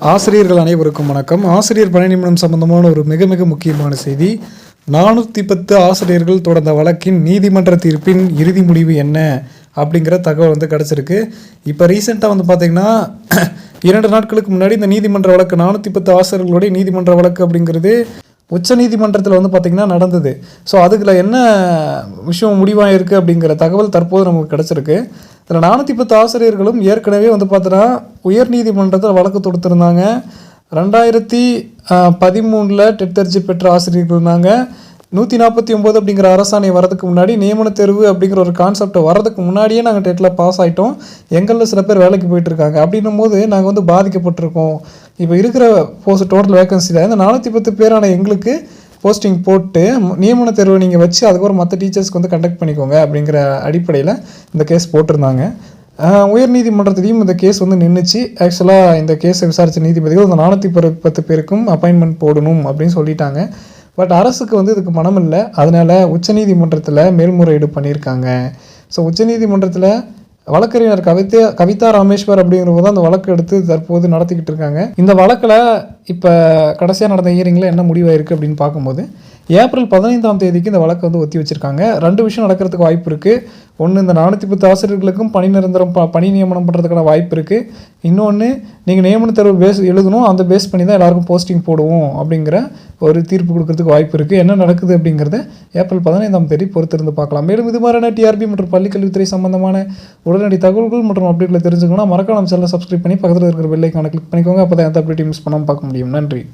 ஆசிரியர்கள் அனைவருக்கும் வணக்கம். ஆசிரியர் பணி நியமனம் சம்பந்தமான ஒரு மிக மிக முக்கியமான செய்தி. நானூற்றி பத்து ஆசிரியர்கள் தொடர்ந்த வழக்கின் நீதிமன்ற தீர்ப்பின் இறுதி முடிவு என்ன? அப்படிங்கிற தகவல் வந்து கிடச்சிருக்கு. இப்போ ரீசெண்டாக வந்து பார்த்திங்கன்னா இரண்டு நாட்களுக்கு முன்னாடி இந்த நீதிமன்ற வழக்கு நானூற்றி பத்து ஆசிரியர்களுடைய நீதிமன்ற வழக்கு அப்படிங்கிறது உச்ச நீதிமன்றத்தில் வந்து பார்த்திங்கன்னா நடந்தது. ஸோ அதுக்கில் என்ன விஷயம் முடிவாக இருக்குது அப்படிங்கிற தகவல் தற்போது நமக்கு கிடச்சிருக்கு. இதில் நானூற்றி பத்து ஆசிரியர்களும் ஏற்கனவே வந்து பார்த்தோன்னா உயர் நீதிமன்றத்தில் வழக்கு தொடுத்திருந்தாங்க. ரெண்டாயிரத்தி பதிமூணில் டெட் தேர்ச்சி பெற்ற ஆசிரியர்கள் இருந்தாங்க. நூற்றி நாற்பத்தி ஒம்பது அப்படிங்கிற அரசாணை வரதுக்கு முன்னாடி நியமன தேர்வு அப்படிங்கிற ஒரு கான்செப்ட் வரதுக்கு முன்னாடியே நாங்கள் டெட்டில் பாஸ் ஆகிட்டோம் எங்களில் சில பேர் வேலைக்கு போயிட்டுருக்காங்க. அப்படின்னும் போது நாங்கள் வந்து பாதிக்கப்பட்டிருக்கோம். இப்போ இருக்கிற போஸ்ட் டோட்டல் வேகன்சியில் இந்த நானூற்றி பத்து பேரான எங்களுக்கு போஸ்டிங் போட்டு நியமன தேர்வு நீங்கள் வச்சு அதுக்கப்புறம் மற்ற டீச்சர்ஸ்க்கு வந்து கண்டக்ட் பண்ணிக்கோங்க அப்படிங்கிற அடிப்படையில் இந்த கேஸ் போட்டிருந்தாங்க. ஆஹ் உயர் இந்த கேஸ் வந்து நின்றுச்சு ஆக்சுவலாக இந்த கேஸை விசாரித்த நீதிபதிகள் இந்த நானூற்றி பத்து பேருக்கும் அப்பாயின்மெண்ட் போடணும் அப்படின்னு சொல்லிட்டாங்க. பட் அரசுக்கு வந்து இதுக்கு மனம் இல்லை அதனால் உச்சநீதிமன்றத்தில் மேல்முறையீடு பண்ணியிருக்காங்க. ஸோ உச்சநீதிமன்றத்தில் வழக்கறிஞர் கவிதா கவிதா ராமேஸ்வர் அப்படிங்கிறவங்க தான் அந்த வழக்கு எடுத்து தற்போது நடத்திக்கிட்டு இருக்காங்க. இந்த வழக்கில் இப்போ கடைசியாக நடந்த ஹியரிங்கில் என்ன முடிவாயிருக்கு அப்படின்னு பார்க்கும்போது ஏப்ரல் பதினைந்தாம் தேதிக்கு இந்த வழக்கு வந்து ஒத்தி வச்சிருக்காங்க. ரெண்டு விஷயம் நடக்கிறதுக்கு வாய்ப்பு இருக்குது ஒன்று இந்த நானூற்றி பத்து ஆசிரியர்களுக்கும் பணி நிரந்தரம் ப பணி நியமனம் பண்ணுறதுக்கான வாய்ப்பு இருக்குது இன்னொன்று நீங்கள் நியமன தேர்வு பேஸ் எழுதணும். அந்த பேஸ் பண்ணி தான் எல்லாருக்கும் போஸ்டிங் போடுவோம் அப்படிங்கிற ஒரு தீர்ப்பு கொடுக்கறதுக்கு வாய்ப்பு இருக்குது என்ன நடக்குது அப்படிங்கிறத ஏப்ரல் பதினைந்தாம் தேதி பொறுத்திருந்து பார்க்கலாம். மேலும் இது மாதிரியான டிஆர்பி மற்றும் பள்ளிக்கல்வித்துறை சம்பந்தமான உடனடி தகவல்கள் மற்றும் அப்டேட்டில் தெரிஞ்சுக்கணும்னா மறக்காம சேனலை சப்ஸ்கிரைப் பண்ணி பக்கத்தில் இருக்கிற பெல்லைக்கான கிளிக் பண்ணிக்கோங்க. அப்போ தான் எந்த அப்டேட்டையும் மிஸ் பண்ணாமல் பார்க்க முடியும். நன்றி.